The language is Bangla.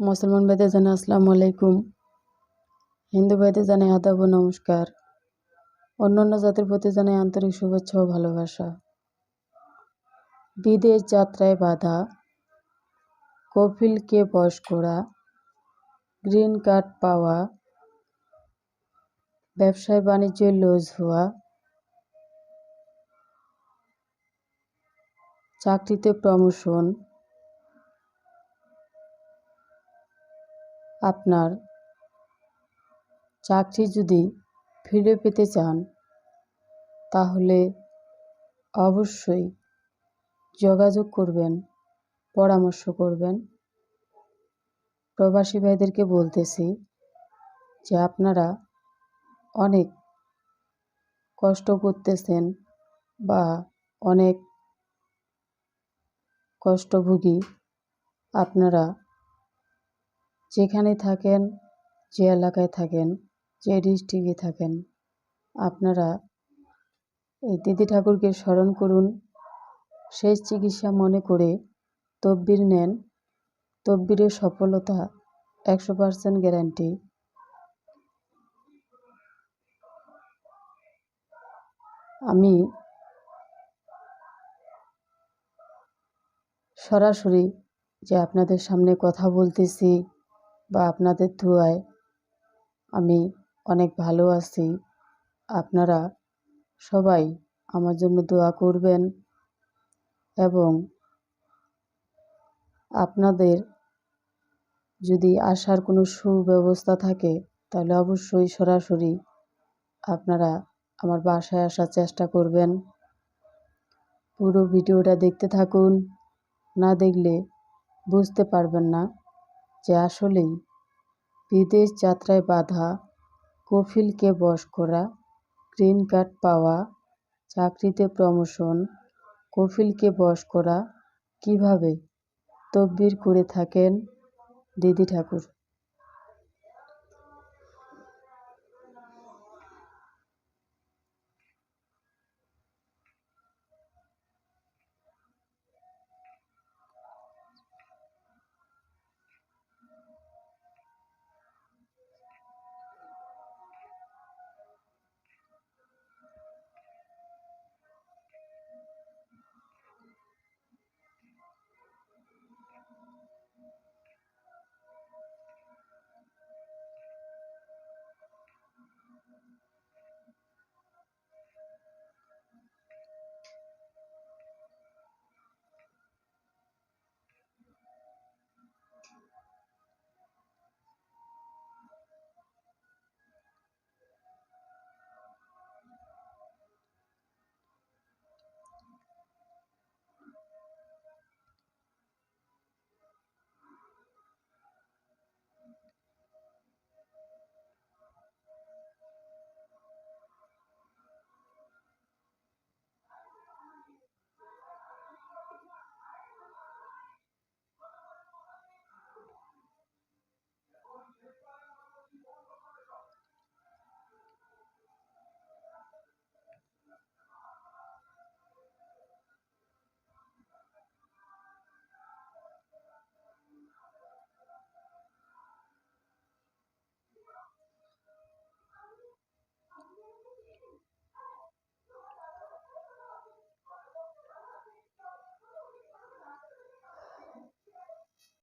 মুসলমান ভাইদের জানাই আসসালামু আলাইকুম। হিন্দু ভাইদের জানাই আদাব নমস্কার। অন্যান্য জাতির প্রতি জানাই আন্তরিক শুভেচ্ছা ও ভালোবাসা। বিদেশ যাত্রায় বাধা। কফিলকে বশ করা। গ্রিন কার্ড পাওয়া। ব্যবসায় বাণিজ্যে লুজ হওয়া। চাকরিতে প্রমোশন। আপনার চাকরি যদি ফিরে পেতে চান, তাহলে অবশ্যই যোগাযোগ করবেন, পরামর্শ করবেন। প্রবাসী ভাইদেরকে বলতেছি যে আপনারা অনেক কষ্ট করতেছেন বা অনেক কষ্টভোগী আপনারা যেখানে থাকেন, যে এলাকায় থাকেন, যে ডিস্ট্রিক্টে থাকেন, আপনারা এই দিদি ঠাকুরকে স্মরণ করুন। শেষ চিকিৎসা মনে করে তব্বির নেন। তব্বিরের সফলতা একশো পার্সেন্ট গ্যারান্টি আমি সরাসরি যে আপনাদের সামনে কথা বলতেছি বা আপনাদের দোয়ায় আমি অনেক ভালো আছি। আপনারা সবাই আমার জন্য দোয়া করবেন এবং আপনাদের যদি আসার কোনো সুব্যবস্থা থাকে, তাহলে অবশ্যই সরাসরি আপনারা আমার বাসায় আসার চেষ্টা করবেন। পুরো ভিডিওটা দেখতে থাকুন, না দেখলে বুঝতে পারবেন না। যে আসলেই বিদেশ যাত্রায় বাধা, কফিলকে বশ করা, গ্রিন কার্ড পাওয়া, চাকরিতে প্রমোশন, কফিলকে বশ করা, কীভাবে তদবির করে থাকেন দিদি ঠাকুর?